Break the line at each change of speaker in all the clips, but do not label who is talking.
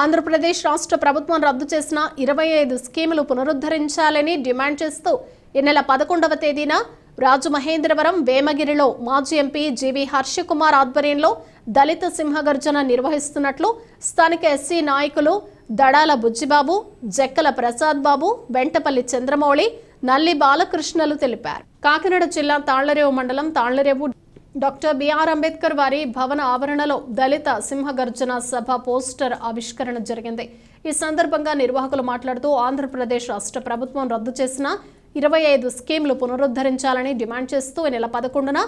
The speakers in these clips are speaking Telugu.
ఆంధ్రప్రదేశ్ రాష్ట్ర ప్రభుత్వం రద్దు చేసిన ఇరవై ఐదు స్కీములు పునరుద్ధరించాలని డిమాండ్ చేస్తూ ఈ నెల పదకొండవ తేదీన రాజమహేంద్రవరం వేమగిరిలో మాజీ ఎంపీ జీవీ హర్షకుమార్ ఆధ్వర్యంలో దళిత సింహగర్జన నిర్వహిస్తున్నట్లు స్థానిక ఎస్సీ నాయకులు దడాల బుజ్జిబాబు జక్కల ప్రసాద్ బాబు వెంటపల్లి చంద్రమౌళి నల్లి బాలకృష్ణలు తెలిపారు. కాకినాడ జిల్లా తాళ్ళరేవు మండలం తాళ్ళరేవు డాక్టర్ బిఆర్ అంబేద్కర్ వారి భవన ఆవరణలో దళిత సింహగర్జన సభ పోస్టర్ ఆవిష్కరణ జరిగింది. ఈ సందర్భంగా నిర్వాహకులు మాట్లాడుతూ ఆంధ్రప్రదేశ్ రాష్ట్ర ప్రభుత్వం రద్దు చేసిన ఇరవై ఐదు స్కీమ్లు పునరుద్ధరించాలని డిమాండ్ చేస్తూ ఈ నెల పదకొండున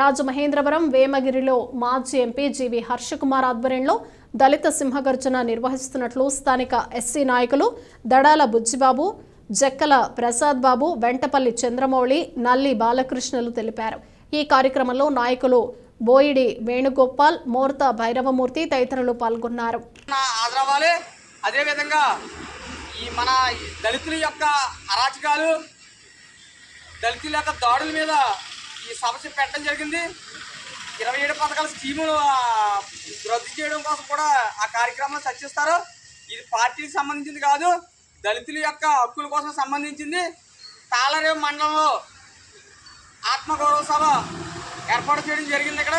రాజమహేంద్రవరం వేమగిరిలో మాజీ ఎంపీ జీవి హర్షకుమార్ ఆధ్వర్యంలో దళిత సింహగర్జన నిర్వహిస్తున్నట్లు స్థానిక ఎస్సీ నాయకులు దడాల బుజ్జిబాబు జక్కల ప్రసాద్ బాబు వెంటపల్లి చంద్రమౌళి నల్లి బాలకృష్ణలు తెలిపారు. ఈ కార్యక్రమంలో నాయకులు బోయిడి వేణుగోపాల్ మోర్త భైరవమూర్తి తదితరులు పాల్గొన్నారు.
ఆదరవ్వాలి అదేవిధంగా ఈ మన దళితుల యొక్క అరాచకాలు దళితుల యొక్క దాడుల మీద ఈ సమస్య పెట్టడం జరిగింది. ఇరవై ఏడు పథకాల స్కీములు రద్దు చేయడం కోసం కూడా ఆ కార్యక్రమాన్ని చర్చిస్తారు. ఇది పార్టీకి సంబంధించింది కాదు దళితుల యొక్క హక్కుల కోసం సంబంధించింది. తాళరేవు మండలంలో ఆత్మగౌరవ సభ ఏర్పాటు చేయడం జరిగింది ఇక్కడ.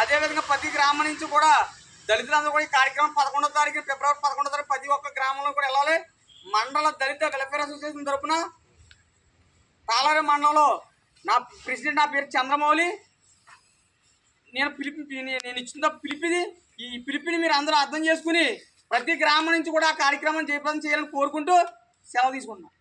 అదేవిధంగా ప్రతి గ్రామం నుంచి కూడా దళితులందరూ కూడా ఈ కార్యక్రమం పదకొండో తారీఖు ఫిబ్రవరి పదకొండో తారీఖు ప్రతి ఒక్క గ్రామంలో కూడా వెళ్ళాలి. మండల దళిత వెల్ఫేర్ అసోసియేషన్ తరఫున తాళారి మండలంలో నా ప్రెసిడెంట్ నా పేరు చంద్రమౌళి. నేను పిలిపి నేను ఇచ్చిన పిలిపిది ఈ పిలిపిని మీరు అందరూ అర్థం చేసుకుని ప్రతి గ్రామం నుంచి కూడా ఆ కార్యక్రమం జయప్రదం చేయాలని కోరుకుంటూ సెలవు తీసుకుంటున్నాను.